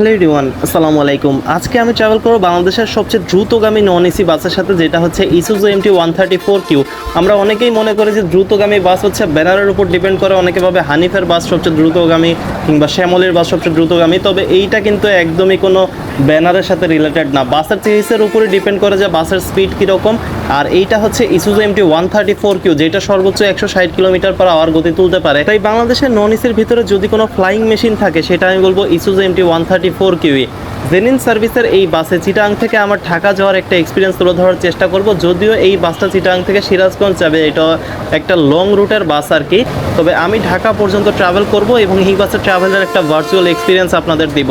Hello Riwan আসসালামু আলাইকুম। আজকে আমি ট্রাভেল করব বাংলাদেশের সবচেয়ে দ্রুতগামী নন এসি বাসের সাথে, যেটা হচ্ছে Isuzu MT one thirty four Q আমরা অনেকেই মনে করি যে দ্রুতগামী বাস হচ্ছে ব্যানারের উপর ডিপেন্ড করে, অনেকে ভাবে হানিফের বাস সবচেয়ে দ্রুতগামী কিংবা শ্যামলের বাস সবচেয়ে দ্রুতগামী। তবে এইটা কিন্তু একদমই কোনো ব্যানারের সাথে রিলেটেড না। বাসের চেসের উপরে ডিপেন্ড করে যে বাসের স্পিড কীরকম। আর এইটা হচ্ছে Isuzu MT one thirty four Q যেটা সর্বোচ্চ একশো ষাট কিলোমিটার পার আওয়ার গতি তুলতে পারে। তাই বাংলাদেশের নন এসির ভিতরে যদি কোনো ফ্লাইং মেশিন থাকে, সেটা আমি বলব Isuzu MT one thirty four kiwi জেনিন সার্ভিসের এই বাসে চিটাং থেকে আমার ঢাকা যাওয়ার একটা এক্সপিরিয়েন্স তুলে ধরার চেষ্টা করব। যদিও এই বাসটা চিটাং থেকে সিরাজগঞ্জ যাবে, এটা একটা লং রুটের বাস আর কি। তবে আমি ঢাকা পর্যন্ত ট্রাভেল করব এবং এই বাসের ট্রাভেলের একটা ভার্চুয়াল এক্সপিরিয়েন্স আপনাদের দিব।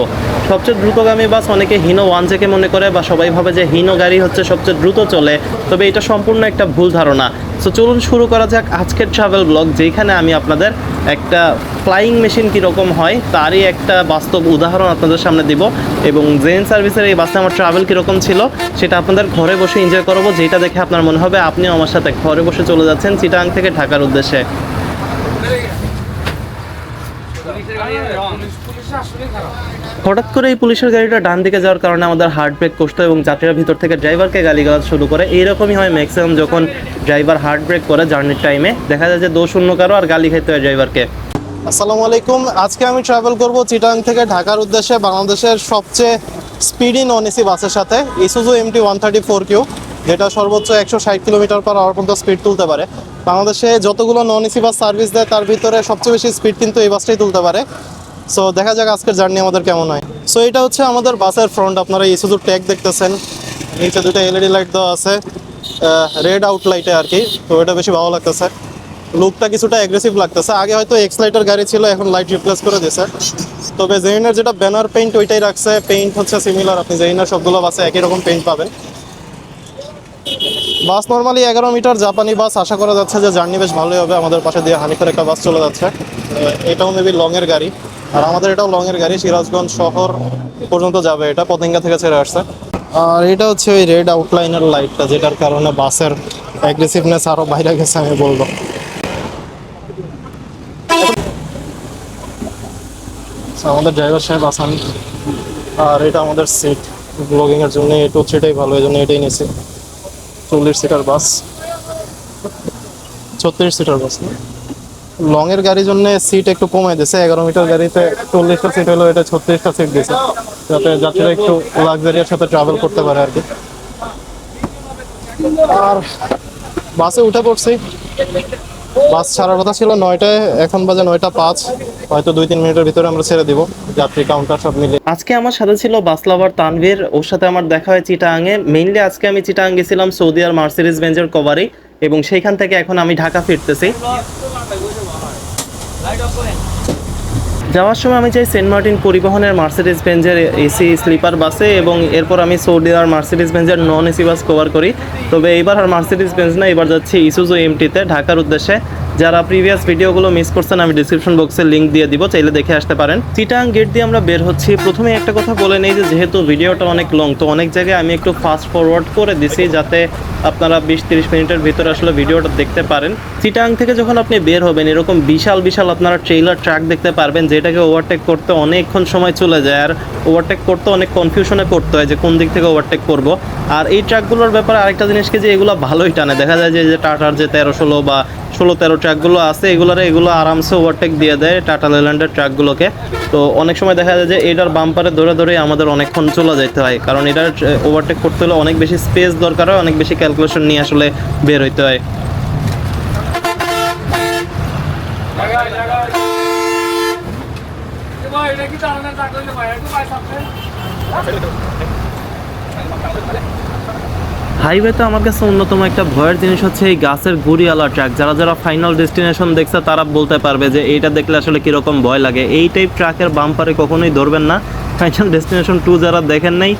সবচেয়ে দ্রুতগামী বাস অনেকে হিনো ওয়ান জেকে মনে করে বা সবাই ভাবে যে হিনো গাড়ি হচ্ছে সবচেয়ে দ্রুত চলে। তবে এটা সম্পূর্ণ একটা ভুল ধারণা। সো চলুন শুরু করা যাক আজকের ট্রাভেল ব্লগ যেখানে আমি আপনাদের একটা ফ্লাইং মেশিন কীরকম হয়, তারই একটা বাস্তব উদাহরণ আপনাদের সামনে দিব এবং জেন সার্ভিসের এই বাসে আমার ট্রাভেল কীরকম ছিল, সেটা আপনাদের ঘরে বসে এনজয় করব, যেটা দেখে আপনার মনে হবে আপনিও আমার সাথে ঘরে বসে চলে যাচ্ছেন চিটাং থেকে ঢাকার উদ্দেশ্যে। হঠাৎ করে এই পুলিশের গাড়িটা ডান দিকে যাওয়ার কারণে আমাদের হার্ট ব্রেক কষতো এবং যাত্রীরা ভিতর থেকে ড্রাইভারকে গালি গালিগালাজ শুরু করে। এইরকমই হয় ম্যাক্সিমাম যখন ড্রাইভার হার্ট ব্রেক করে জার্নির টাইমে দেখা যায় যে দোষ শূন্য কারও আর গালি খেতে হয় ড্রাইভারকে আসসালামু আলাইকুম। আজকে আমি ট্রাভেল করব চিটাং থেকে ঢাকার উদ্দেশ্যে বাংলাদেশের সবচেয়ে স্পিডি নন এসি বাসের সাথে। Isuzu MT one thirty four Q যেটা সর্বোচ্চ একশো ষাট কিলোমিটার পার আওয়ার পর্যন্ত স্পিড তুলতে পারে। বাংলাদেশে যতগুলো নন এসি বাস সার্ভিস দেয়, তার ভিতরে সবচেয়ে বেশি স্পিড কিন্তু এই বাসটাই তুলতে পারে। সো দেখা যাক আজকের জার্নি আমাদের কেমন হয়। সো এটা হচ্ছে আমাদের বাসের ফ্রন্ট আপনারা ইসুজু ট্যাগ দেখতেছেন। নিচে দুটো এলইডি লাইট দেওয়া আছে রেড আউট লাইটে আর কি। তো, এটা বেশি ভালো লাগতেছে। লুকটা কিছুটা অ্যাগ্রেসিভ লাগতেছে। আগে হয়তো এক্স লাইটার গাড়ি ছিল, এখন লাইট রিপ্লেস করে দিয়েছে। তবে জেইনের যেটা ব্যানার পেইন্ট ওইটাই রাখছে পেইন্ট হচ্ছে সিমিলার আপনি জেইনের সবগুলো বাসে একই রকম পেইন্ট পাবেন। বাস নর্মালি এগারো মিটার জাপানি বাস আশা করা যাচ্ছে যে জার্নি বেশ ভালোই হবে, আমাদের পাশে দিয়ে হানিফের একটা বাস চলে যাচ্ছে। এটাও মেবি লংয়ের গাড়ি। আর আমাদের এটাও লংয়ের গাড়ি, সিরাজগঞ্জ শহর পর্যন্ত যাবে এটা, পতেঙ্গা থেকে ছেড়ে আসছে। আর এটা হচ্ছে ওই রেড আউটলাইনের লাইটটা যেটার কারণে বাসের অ্যাগ্রেসিভনেস আরও বাইরে গেছে, আমি বলব। আমাদের ড্রাইভার সাহেব আসান। আর এটা আমাদের সিট ব্লগিং এর জন্য এটু সেটাই ভালো, এই জন্য এটাই নিয়েছি। চল্লিশ সিটার বাস ছত্রিশ সিটার বাস লং এর গাড়ির জন্য সিট একটু কমে দিয়েছে। এগারো মিটার গাড়িতে চল্লিশটা সিট হলো, এটা ছত্রিশটা সিট দিয়েছে। যাতে যাত্রীরা একটু লাক্সারিয়ার সাথে ট্রাভেল করতে পারে আর কি। আর বাসে উঠে পড়ছি। বাস ছাড়ার কথা ছিল নয়টায়, এখন বাজে নয়টা পাঁচ। হয়তো দুই, তিন মিনিটের ভিতরে আমরা ছেড়ে দিব যাত্রী কাউন্টার সব মিলে আজকে আমার সাথে ছিল বাস লাভার তানভীর, ওর সাথে আমার দেখা হয় চিটাঙে মেইনলি আজকে আমি চিটাং গেছিলাম সৌদি আর মার্সিডিজ বেঞ্জের কভারে এবং সেইখান থেকে এখন আমি ঢাকা ফিরতেছি। যাওয়ার সময় আমি চাই সেন্ট মার্টিন পরিবহনের মার্সিডিস বেঞ্জের এসি স্লিপার বাসে, এবং এরপর আমি সৌদি আর মার্সিডিস বেঞ্জের নন এসি বাস কভার করি। তবে এইবার আর মার্সিডিজ বেঞ্জ না, এবার যাচ্ছি ইসুজু এমটিতে ঢাকার উদ্দেশ্যে। যারা প্রিভিয়াস ভিডিওগুলো মিস করছেন, আমি ডিসক্রিপশন বক্সে লিঙ্ক দিয়ে দিব, চাইলে দেখে আসতে পারেন। চিটাং গেট দিয়ে আমরা বের হচ্ছি। প্রথমে একটা কথা বলে নেই যে, যেহেতু ভিডিওটা অনেক লং তো অনেক জায়গায় আমি একটু ফাস্ট ফরওয়ার্ড করে দিছি যাতে আপনারা বিশ তিরিশ মিনিটের ভিতরে আসলে ভিডিওটা দেখতে পারেন। চিটাং থেকে যখন আপনি বের হবেন, এরকম বিশাল বিশাল আপনারা ট্রেইলার ট্রাক দেখতে পারবেন, যেটাকে ওভারটেক করতে অনেকক্ষণ সময় চলে যায়। আর ওভারটেক করতে অনেক কনফিউশনে করতে হয় যে কোন দিক থেকে ওভারটেক করব। আর এই ট্রাকগুলোর ব্যাপারে আরেকটা জিনিস কি যে এগুলো ভালোই টানে। দেখা যায় যে টাটার যে তেরো ষোলো বা ষোলো তেরো ট্রাকগুলো আছে, এগুলোরে এগুলো আরামসে ওভারটেক দিয়ে দেয় টাটা লেল্যান্ডের ট্রাকগুলোকে তো অনেক সময় দেখা যায় যে এটার বাম্পারে ধরে ধরে আমাদের অনেকক্ষণ চলে যেতে হয়। কারণ এটার ওভারটেক করতে হলে অনেক বেশি স্পেস দরকার হয়, অনেক বেশি ক্যালকুলেশন নিয়ে আসলে বের হইতে হয়। এটা কি চালানোর টাকা হইলে ভাই একটু ভাই সামনে হাইওয়েতে আমার কাছে অন্যতম একটা ভয়ের জিনিস হচ্ছে এই গাছের গুড়িওয়ালা ট্রাক। যারা যারা ফাইনাল ডেস্টিনেশন দেখছে, তারা বলতে পারবে যে এইটা দেখলে আসলে কীরকম ভয় লাগে। এই টাইপ ট্রাকের বাম্পারে কখনোই ধরবেন না। ফাইনাল ডেস্টিনেশন টু যারা দেখেন নাই,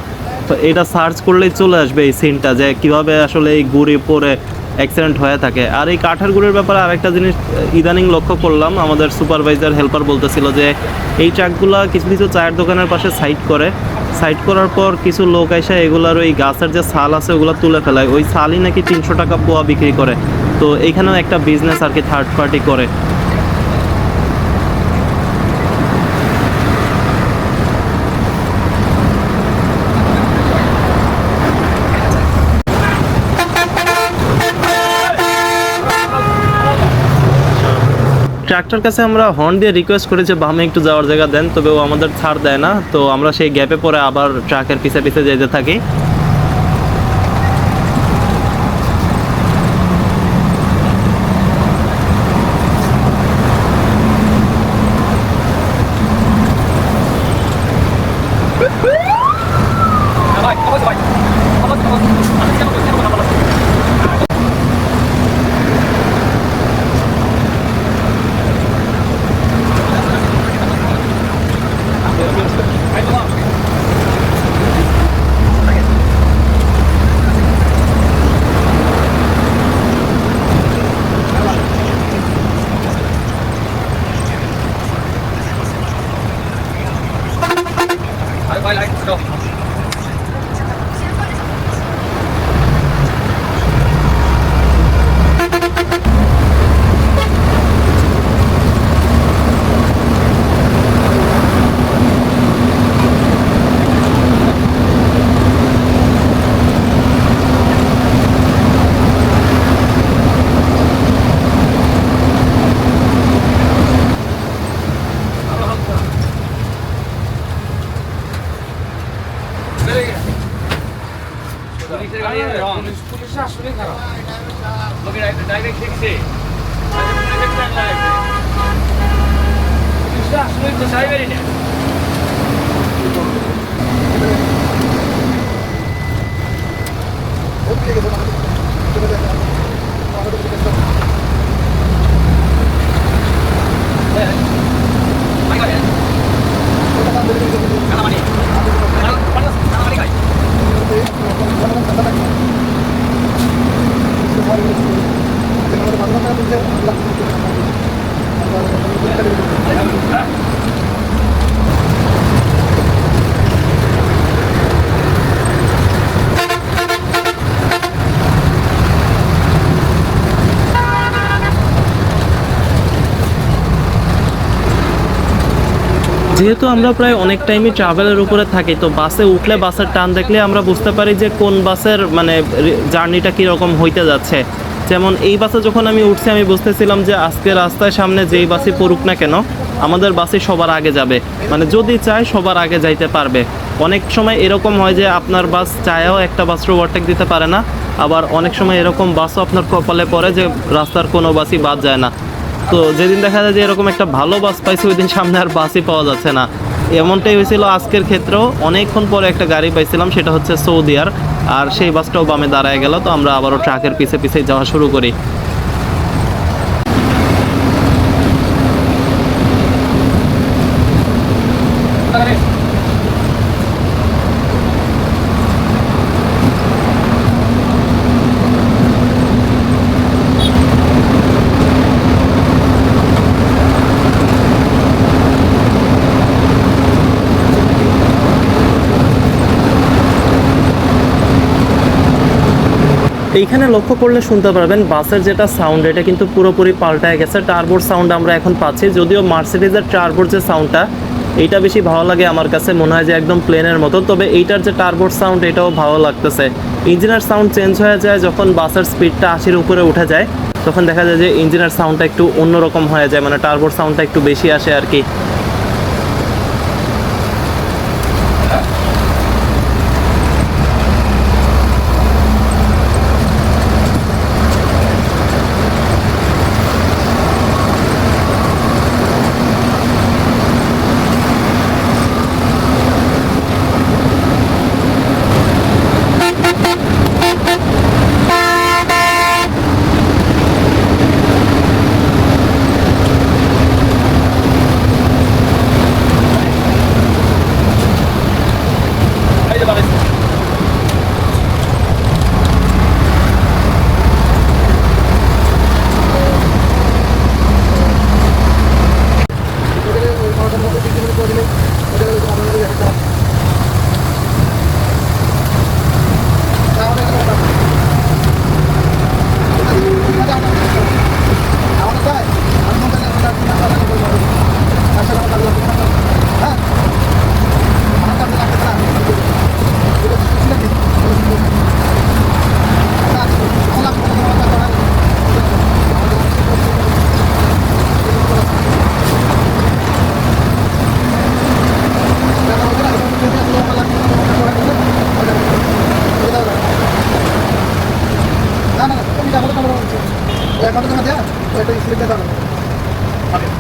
তো এটা সার্চ করলেই চলে আসবে এই সিনটা যে কীভাবে আসলে এই গুড়ি পরে অ্যাক্সিডেন্ট হয়ে থাকে। আর এই কাঠের গুড়ির ব্যাপারে আরেকটা জিনিস, ইদানিং লক্ষ্য করলাম, আমাদের সুপারভাইজার হেল্পার বলতেছিল যে, এই ট্রাকগুলা কিছু কিছু চায়ের দোকানের পাশে সাইড করে। সাইড করার পর কিছু লোক এসে এগুলার ওই গাছের যে সাল আছে, ওগুলো তুলে ফেলায়। ওই সালই নাকি তিনশো টাকা পোয়া বিক্রি করে। তো এইখানেও একটা বিজনেস আর কি থার্ড পার্টি করে। ট্রাকটার কাছে আমরা হর্ন দিয়ে রিকোয়েস্ট করেছি, বামে একটু যাওয়ার জায়গা দেন, তবে ও আমাদের ছাড় দেয় না। তো আমরা সেই গ্যাপে পরে আবার ট্রাকের পিছে পিছে যেতে থাকি। যেহেতু আমরা প্রায় অনেক টাইমই ট্রাভেলের উপরে থাকি, তো বাসে উঠলে, বাসের টান দেখলে আমরা বুঝতে পারি যে কোন বাসের মানে জার্নিটা কীরকম হইতে যাচ্ছে। যেমন এই বাসে যখন আমি উঠছি, আমি বুঝতেছিলাম যে আজকে রাস্তায় সামনে যেই বাসই পড়ুক না কেন, আমাদের বাসে সবার আগে যাবে। মানে যদি চায়, সবার আগে যাইতে পারবে। অনেক সময় এরকম হয় যে আপনার বাস চায়ও একটা বাসের ওভারটেক দিতে পারে না, আবার অনেক সময় এরকম বাসও আপনার কপালে পড়ে যে রাস্তার কোনো বাসই বাদ যায় না। তো যেদিন দেখা যায় যে এরকম একটা ভালো বাস পাইছে ওই দিন সামনে আর বাসই পাওয়া যাচ্ছে না। এমনটাই হয়েছিল আজকের ক্ষেত্রেও। অনেকক্ষণ পরে একটা গাড়ি পাইছিলাম, সেটা হচ্ছে সৌদি আর সেই বাসটাও বামে দাঁড়ায় গেল, তো আমরা আবারও ট্রাকের পিছে পিছে যাওয়া শুরু করি। এইখানে লক্ষ্য করলে শুনতে পারবেন, বাসের যেটা সাউন্ড এটা কিন্তু পুরোপুরি পাল্টায় গেছে। টার্বোর সাউন্ড আমরা এখন পাচ্ছি, যদিও মার্সিডিজের টার্বোর যে সাউন্ডটা এইটা বেশি ভালো লাগে আমার কাছে, মনে হয় যে একদম প্লেনের মতো। তবে এইটার যে টার্বোর সাউন্ড এটাও ভালো লাগতেছে। ইঞ্জিনের সাউন্ড চেঞ্জ হয়ে যায়, যখন বাসের স্পিডটা আশির উপরে উঠে যায়, তখন দেখা যায় যে ইঞ্জিনের সাউন্ডটা একটু অন্যরকম হয়ে যায় মানে টার্বোর সাউন্ডটা একটু বেশি আসে আর কি। Valeu.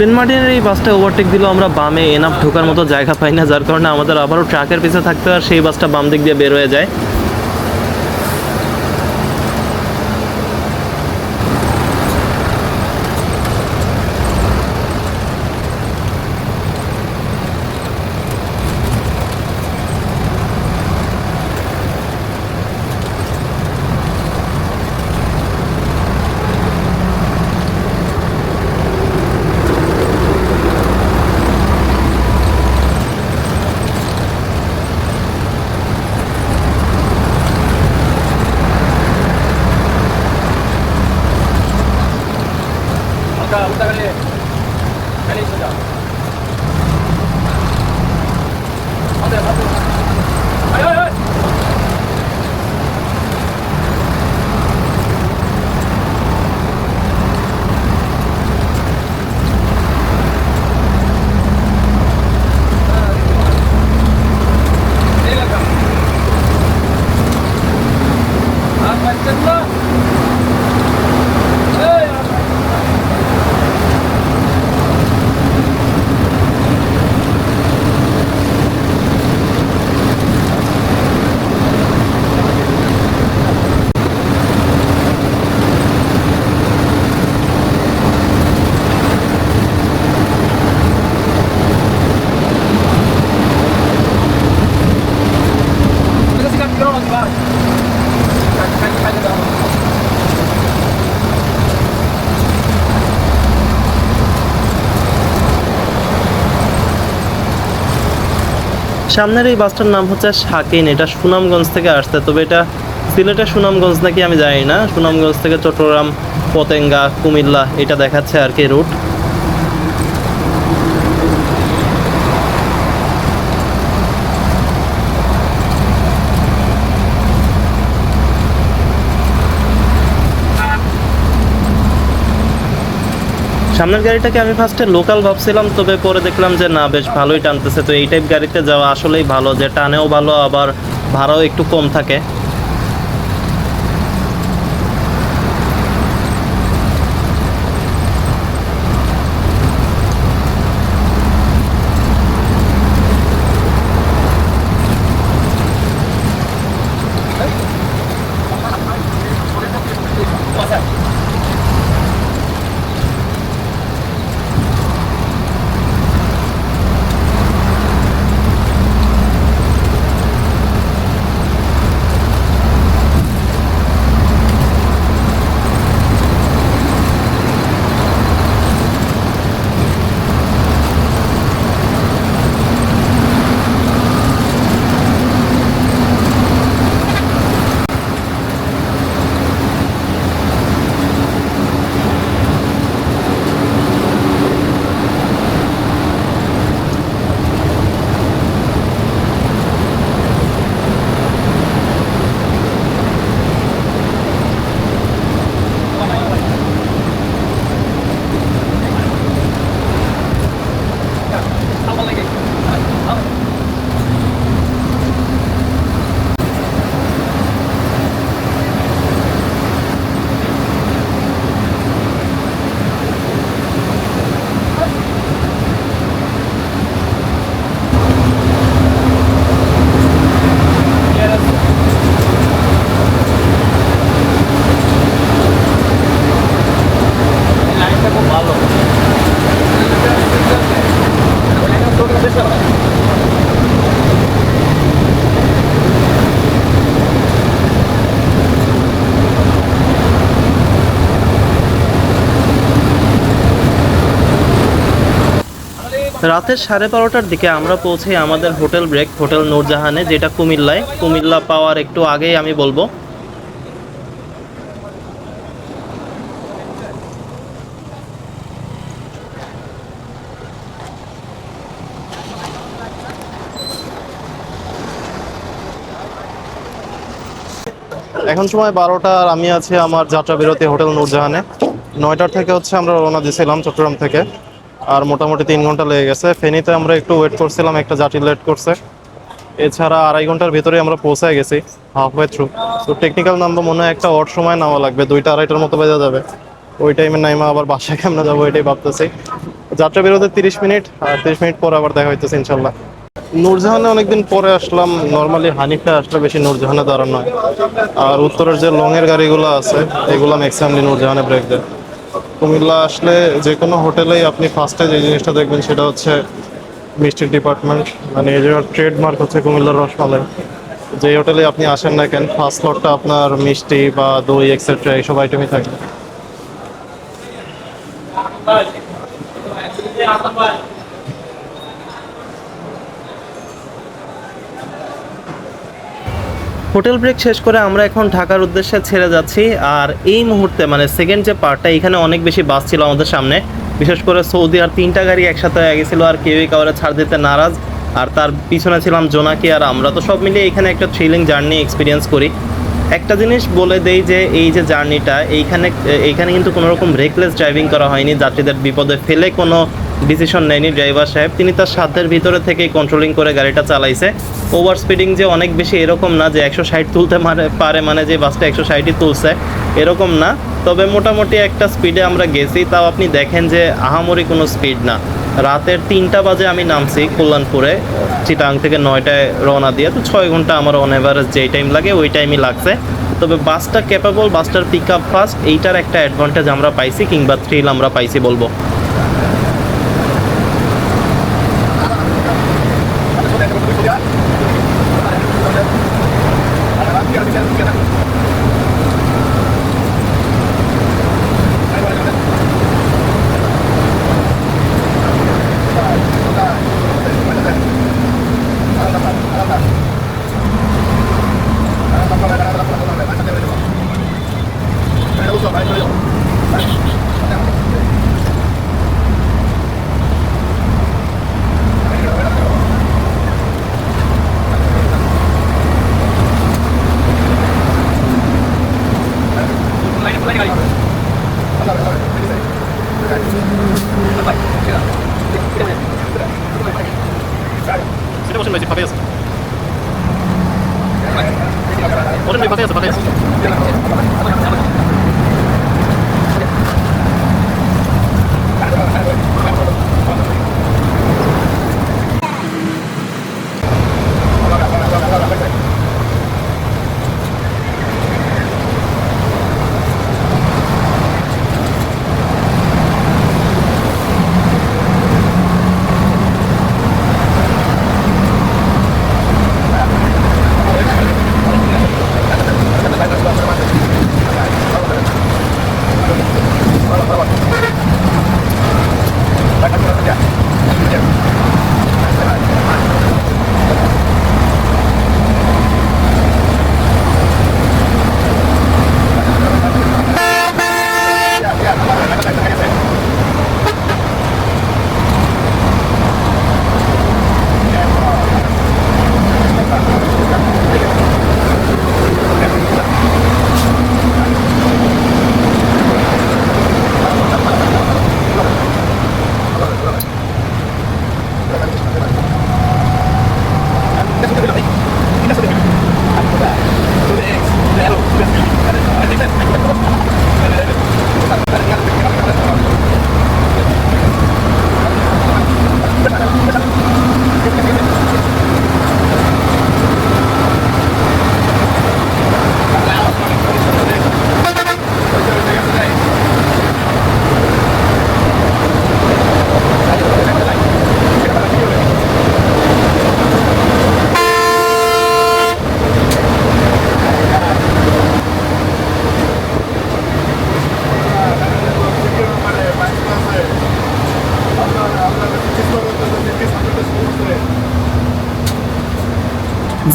সেন্ট মার্টিনের এই বাসটা ওভারটেক দিল, আমরা বামে এনাফ ঢোকার মতো জায়গা পাই না, যার কারণে আমাদের আবারও ট্রাকের পিছে থাকতে হয় আর সেই বাসটা বাম দিক দিয়ে বের হয়ে যায়। সামনের এই বাসটার নাম হচ্ছে শাকিন। এটা সুনামগঞ্জ থেকে আসছে, তবে এটা সিলেটের সুনামগঞ্জ নাকি আমি জানি না। সুনামগঞ্জ থেকে চট্টগ্রাম, পতেঙ্গা, কুমিল্লা, এটা দেখাচ্ছে আর কি রুট সামনের গাড়িটাকে আমি ফার্স্টে লোকাল ভাবছিলাম, তবে পরে দেখলাম যে না, বেশ ভালোই টানতেছে। তো এই টাইপ গাড়িতে যাওয়া আসলেই ভালো, যে টানেও ভালো, আবার ভাড়াও একটু কম থাকে। রাতের সাড়ে বারোটার দিকে আমরা পৌঁছে আমাদের হোটেল ব্রেক, হোটেল নূরজাহানে, যেটা কুমিল্লায়। কুমিল্লা পাওয়ার একটু আগেই আমি বলব। এখন সময় বারোটা আর আমি আছি আমার যাত্রা বিরতি হোটেল নূরজাহানে। নয়টার থেকে হচ্ছে আমরা রওনা দিয়েছিলাম চট্টগ্রাম থেকে। আর মোটামুটি তিন ঘণ্টা লেগে গেছে। ফেনীতে আমরা একটু ওয়েট করছিলাম, একটা যাত্রী লেট করছে। এছাড়া আড়াই ঘণ্টার ভিতরে আমরা পৌঁছায় গেছি হাফ ওয়ে থ্রু তো টেকনিক্যাল নামবো মনে হয় একটা অড সময় নামা লাগবে, দুইটা আড়াইটার মতো বেজা যাবে। ওই টাইমে নাইমা আবার বাসায় কেমনে যাব এটাই ভাবতেছি। যাত্রা বেরোতে তিরিশ মিনিট, আর তিরিশ মিনিট পরে আবার দেখা হইতেছে ইনশাল্লাহ নূরজাহানে অনেকদিন পরে আসলাম নর্মালি হানিফে আসলে বেশি নূরজাহানে দাঁড়ানো হয় আর উত্তরের যে লংয়ের গাড়িগুলো আছে, এগুলো ম্যাক্সিমামলি নূরজাহানে ব্রেক দেয়। কুমিল্লা আসলে যে কোনো হোটেলেই আপনি ফার্স্টে যে জিনিসটা দেখবেন সেটা হচ্ছে মিষ্টির ডিপার্টমেন্ট মানে এই জায়গার ট্রেডমার্ক হচ্ছে কুমিল্লার রসমালাই। যে হোটেলে আপনি আসেন না কেন ফার্স্ট ফ্লোরটা আপনার মিষ্টি বা দই এক্সেট্রা এইসব আইটেমই থাকে। হোটেল ব্রেক শেষ করে আমরা এখন ঢাকার উদ্দেশ্যে ছেড়ে যাচ্ছি। আর এই মুহূর্তে মানে সেকেন্ড যে পার্টটা এখানে অনেক বেশি বাস ছিল আমাদের সামনে। বিশেষ করে সৌদি আর তিনটা গাড়ি একসাথে হয়ে গেছিল আর কেউই কাউরে ছাড় দিতে নারাজ। আর তার পিছনে ছিলাম জোনাকি আর আমরা। তো সব মিলিয়ে এখানে একটা থ্রিলিং জার্নি এক্সপিরিয়েন্স করি। একটা জিনিস বলে দেই যে, এই যে জার্নিটা এইখানে এইখানে কিন্তু কোনো রকম রেকলেস ড্রাইভিং করা হয়নি। যাত্রীদের বিপদে ফেলে কোনো ডিসিশন নেয়নি ড্রাইভার সাহেব। তিনি তার সাধ্যের ভিতরে থেকেই কন্ট্রোলিং করে গাড়িটা চালাইছে। ওভার স্পিডিং যে অনেক বেশি এরকম না যে একশো ষাট তুলতে মারে- পারে মানে যে বাসটা একশো ষাটই তুলছে, এরকম না। তবে মোটামুটি একটা স্পিডে আমরা গেছি। তাও আপনি দেখেন যে আহামরি কোনো স্পিড না। রাতের তিনটা বাজে আমি নামছি কল্যাণপুরে, চিটাং থেকে নয়টায় রওনা দিয়ে। তো ছয় ঘণ্টা আমার অন এভারেজ যেই টাইম লাগে ওই টাইমই লাগছে। তবে বাসটা ক্যাপাবল বাসটার পিক আপ ফাস্ট এইটার একটা অ্যাডভান্টেজ আমরা পাইছি কিংবা থ্রিল আমরা পাইছি বলব।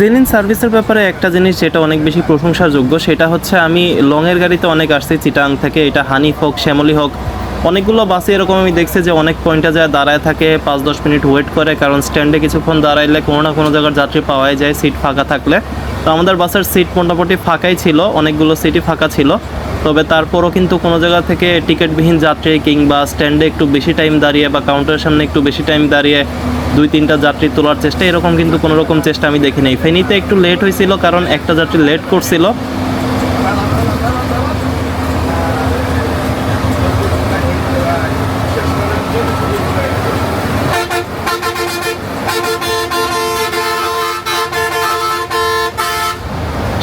জেনিন সার্ভিসের ব্যাপারে একটা জিনিস যেটা অনেক বেশি প্রশংসাযোগ্য, সেটা হচ্ছে আমি লংয়ের গাড়িতে অনেক আসছি, চিটাং থেকে, এটা হানিফ হোক, শ্যামলি হোক, অনেকগুলো বাসে এরকম আমি দেখছি যে অনেক পয়েন্টে যায় দাঁড়ায় থাকে পাঁচ দশ মিনিট ওয়েট করে, কারণ স্ট্যান্ডে কিছুক্ষণ দাঁড়াইলে কোনো না কোনো জায়গার যাত্রী পাওয়াই যায় সিট ফাঁকা থাকলে। তো আমাদের বাসের সিট মোটামুটি ফাঁকাই ছিল, অনেকগুলো সিটই ফাঁকা ছিল। তবে তারপরও কিন্তু কোনো জায়গা থেকে টিকিটবিহীন যাত্রী কিংবা স্ট্যান্ডে একটু বেশি টাইম দাঁড়িয়ে বা কাউন্টারের সামনে একটু বেশি টাইম দাঁড়িয়ে দুই, তিনটা যাত্রী তোলার চেষ্টা, এরকম কিন্তু কোনো রকম চেষ্টা আমি দেখিনি। ফেনিতে ফেনীতে একটু লেট হয়েছিল কারণ একটা যাত্রী লেট করছিল।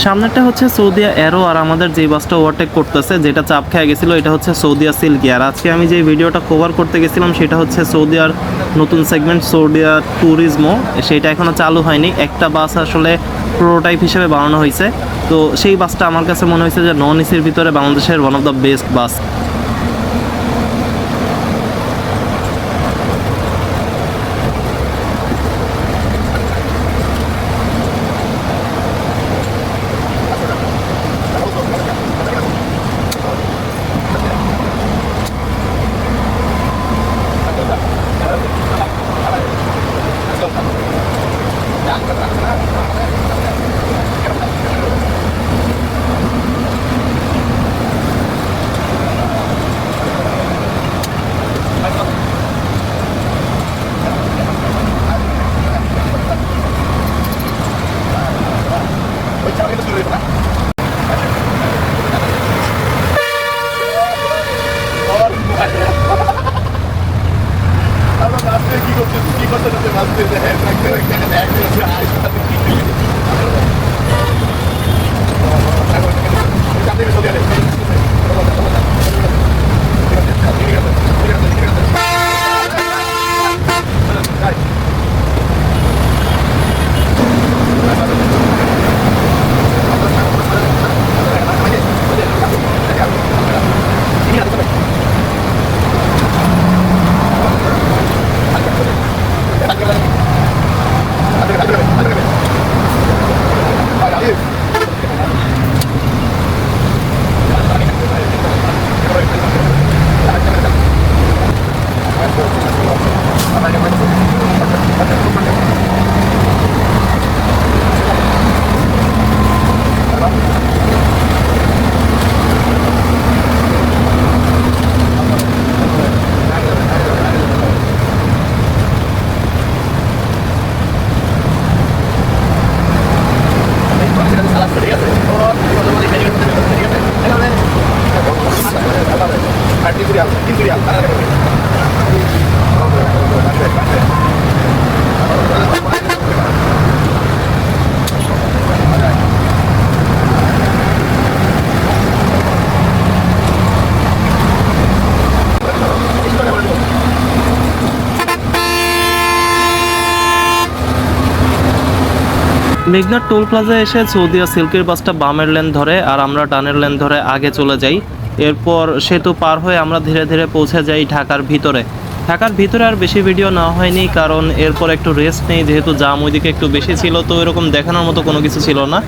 সামনেরটা হচ্ছে সৌদিয়া অ্যারো আর আমাদের যে বাসটা ওভারটেক করতেছে, যেটা চাপ খেয়ে গেছিল, এটা হচ্ছে সৌদিয়া সিল্কি আর আজকে আমি যে ভিডিওটা কভার করতে গেছিলাম, সেটা হচ্ছে সৌদিয়ার নতুন সেগমেন্ট সৌদিয়া ট্যুরিজমো সেটা এখনও চালু হয়নি। একটা বাস আসলে প্রোটোটাইপ হিসেবে বানানো হয়েছে। তো সেই বাসটা আমার কাছে মনে হয়েছে যে নন এসির ভিতরে বাংলাদেশের one of the best bus মেঘনার টোল প্লাজায় এসে সৌদিয়া সিল্কের বাসটা বামের লেন ধরে আর আমরা ডানের লেন ধরে আগে চলে যাই। এরপর সেতু পার হয়ে আমরা ধীরে ধীরে পৌঁছে যাই ঢাকার ভিতরে। ঢাকার ভিতরে আর বেশি ভিডিও নেওয়া হয়নি, কারণ এরপর একটু রেস্ট নেই, যেহেতু জাম ওইদিকে একটু বেশি ছিল, তো এরকম দেখানোর মতো কোনো কিছু ছিল না।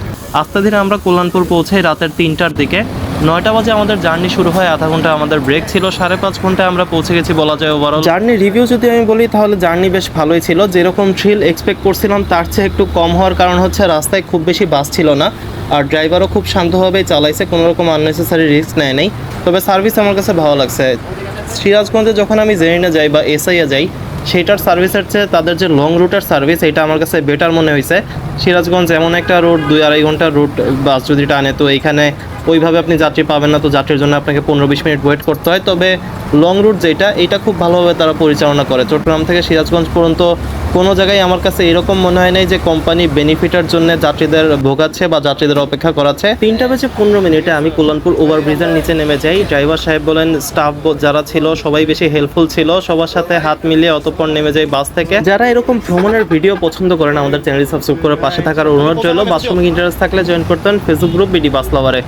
আস্তে ধীরে আমরা কল্যাণপুর পৌঁছাই রাতের তিনটার দিকে। নয়টা বাজে আমাদের জার্নি শুরু হয়, আধা ঘণ্টা আমাদের ব্রেক ছিল, সাড়ে পাঁচ ঘন্টায় আমরা পৌঁছে গেছি বলা যায় ওভারঅল জার্নি রিভিউ যদি আমি বলি, তাহলে জার্নি বেশ ভালোই ছিল। যেরকম থ্রিল এক্সপেক্ট করছিলাম, তার চেয়ে একটু কম হওয়ার কারণ হচ্ছে রাস্তায় খুব বেশি বাস ছিল না। আর ড্রাইভারও খুব শান্তভাবেই চালাইছে, কোনো রকম আননেসেসারি রিস্ক নেয় নাই। তবে সার্ভিস আমার কাছে ভালো লাগছে। সিরাজগঞ্জে যখন আমি জেরিনা যাই বা এসআইয়া যাই, সেটার সার্ভিসের চেয়ে তাদের যে লং রুটের সার্ভিস এটা আমার কাছে বেটার মনে হয়েছে। সিরাজগঞ্জ এমন একটা রুট দুই আড়াই ঘণ্টার রুট বাস যদি টানে, তো এইখানে ওইভাবে আপনি যাত্রী পাবেন না, তো যাত্রীর জন্য আপনাকে পনেরো বিশ মিনিট ওয়েট করতে হয়। তবে লং রুট যেটা, এটা খুব ভালোভাবে তারা পরিচালনা করে। চট্টগ্রাম থেকে সিরাজগঞ্জ পর্যন্ত কোনো জায়গায় আমার কাছে এরকম মনে হয় নাই যে কোম্পানি বেনিফিটের জন্য যাত্রীদের ভোগাচ্ছে বা যাত্রীদের অপেক্ষা করাচ্ছে। তিনটা বেজে পনেরো মিনিটে আমি কল্যাণপুর ওভারব্রিজের নিচে নেমে যাই। ড্রাইভার সাহেব বলেন স্টাফ যারা ছিল, সবাই বেশি হেল্পফুল ছিল। সবার সাথে হাত মিলিয়ে অতপর নেমে যাই বাস থেকে। যারা এরকম ভ্রমণের ভিডিও পছন্দ করেন, আমাদের চ্যানেল সাবস্ক্রাইব করে পাশে থাকার অনুরোধ রইল। বাস শ্রমিক ইন্টারেস্ট থাকলে জয়েন করতেন ফেসবুক গ্রুপ বিডি বাস লাভারে